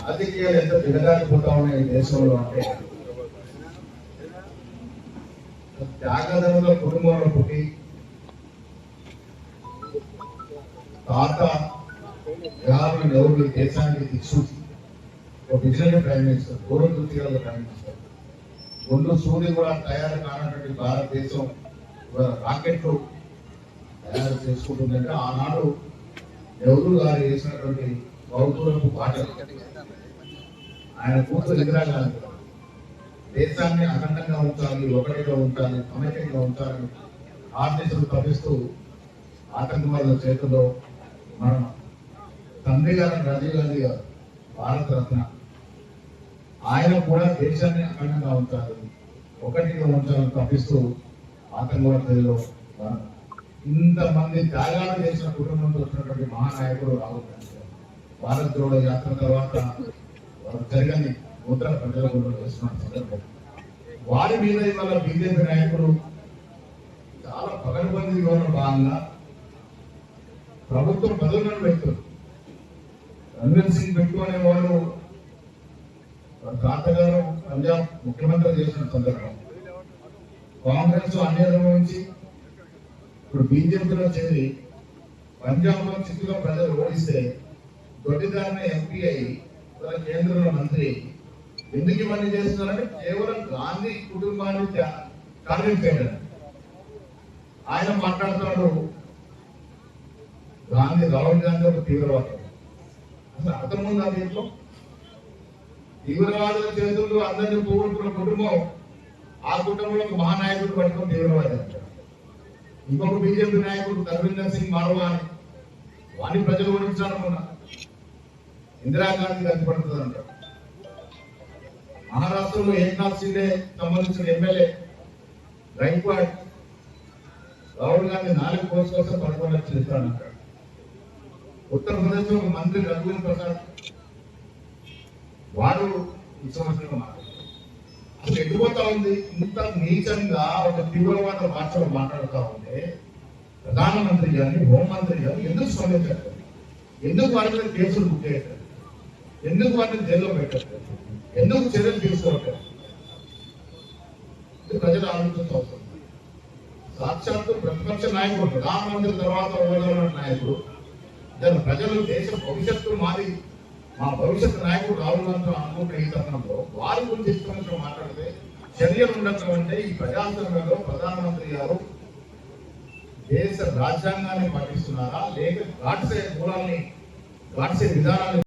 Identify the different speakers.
Speaker 1: రాజకీయాలు ఎంత దిగజారిపోతా ఉన్నాయి దేశంలో అంటే త్యాగదనుల కుటుంబంలో పుట్టి తాత గారు ఎవరు దేశానికి తీసుకొచ్చి ఒక విజనరీ ప్రైమ్ మినిస్టర్ దూరదృష్టి గల ప్రైమ్ మినిస్టర్. ముందు సూర్యుడు కూడా తయారు కానటువంటి భారతదేశం రాకెట్లు తయారు చేసుకుంటుందంటే ఆనాడు నెహ్రూ గారు చేసినటువంటి బౌద్ధులకు పాటలు ఆయన కూతురు ఇందిరాగాంధీ దేశాన్ని అఖండంగా ఉంచాలి ఒకటిగా ఉంచాలి సమైక్యంగా ఉంచాలి ఆర్టీసీలు తప్పిస్తూ ఆతంకవాదుల చేతుల్లో మన తండ్రి గారు రాజీవ్ గాంధీ గారు భారత రత్న. ఆయన కూడా దేశాన్ని అఖండంగా ఉంచాలి ఒకటిగా ఉంచాలని తప్పిస్తూ ఆతంకవాదులలో ఉన్నారు. ఇంతమంది త్యాగాలు చేసిన కుటుంబంతో వచ్చినటువంటి మహానాయకుడు రాహుల్ గాంధీ భారత్ జోడో యాత్ర తర్వాత వారు జరగని ముద్ర ప్రజల గుండెలో వేస్తున్న సందర్భం. వారి మీద ఇవాళ బీజేపీ నాయకులు చాలా పగడబంది వివరణ భాగంగా ప్రభుత్వం పదవులను వ్యక్తులు. రణవీర్ సింగ్ బిట్టు అనేవాడు తాతగారు పంజాబ్ ముఖ్యమంత్రి చేసిన సందర్భం. కాంగ్రెస్ అన్ని నుంచి ఇప్పుడు బీజేపీలో చేరి పంజాబ్లో ప్రజలు ఓడిస్తే దొడ్డిదారిన ఎంపీ అయి కేంద్రంలో మంత్రి ఎందుకు ఇవన్నీ చేస్తున్నారంటే కేవలం గాంధీ కుటుంబాన్ని టార్గెట్ చేయడం ఆయన మాట్లాడుతున్నాడు గాంధీ రాహుల్ గాంధీ ఒక తీవ్రవాదం. అసలు అర్థం ఆ దీంట్లో తీవ్రవాదుల చేతుల్లో అందరినీ పోగొట్టుకున్న కుటుంబం ఆ కుటుంబంలో ఒక మహానాయకుడు పట్టుకుని తీవ్రవాది. ఇంకొక బీజేపీ నాయకుడు ధర్మేందర్ సింగ్ మారవా వాణి ప్రజలు గురించాలనుకున్నారు ఇందిరాగాంధీ కనిపడుతుంది అంటారు. మహారాష్ట్రలో ఏక్నాథ్ షిండే సంబంధించిన ఎమ్మెల్యే రైక్వాడ్ రాహుల్ గాంధీ నాలుగు పోస్ట్ కోసం పదకొండు లక్షలు ఇస్తానంటాడు ఉత్తరప్రదేశ్లో ఒక మంత్రి రఘువీర్ ప్రసాద్ వారు ఈ సంవత్సరంలో మాట్లాడారు. అసలు ఎటుపోతా ఉంది? ఇంత నీచంగా ఒక తీవ్రవాద భాషలో మాట్లాడుతూ ఉంటే ప్రధానమంత్రి గారిని హోంమంత్రి గారు ఎందుకు స్పందించారు ఎందుకు వారి మీద కేసులు బుక్ చేయట్లేదు ఎందుకు వారిని జైల్లో పెట్టారు ఎందుకు చర్యలు తీసుకోవట్లేదు? ప్రజలు ఆలోచించ అవసరం సాక్షాత్తు ప్రతిపక్ష నాయకుడు ప్రధానమంత్రి తర్వాత నాయకుడు దాని ప్రజలు దేశ భవిష్యత్తు మారి మా భవిష్యత్ నాయకుడు రాహుల్ గాంధీ అనుకుంటే ఈ తరుణంలో వారి గురించి ఇష్టం మాట్లాడితే చర్యలు ఉండటం అంటే ఈ ప్రజాస్వామ్యంలో ప్రధానమంత్రి గారు దేశ రాజ్యాంగాన్ని పాటిస్తున్నారా? లేక ఘాట్సే మూలాల్ని ఘాట్సే విధానాన్ని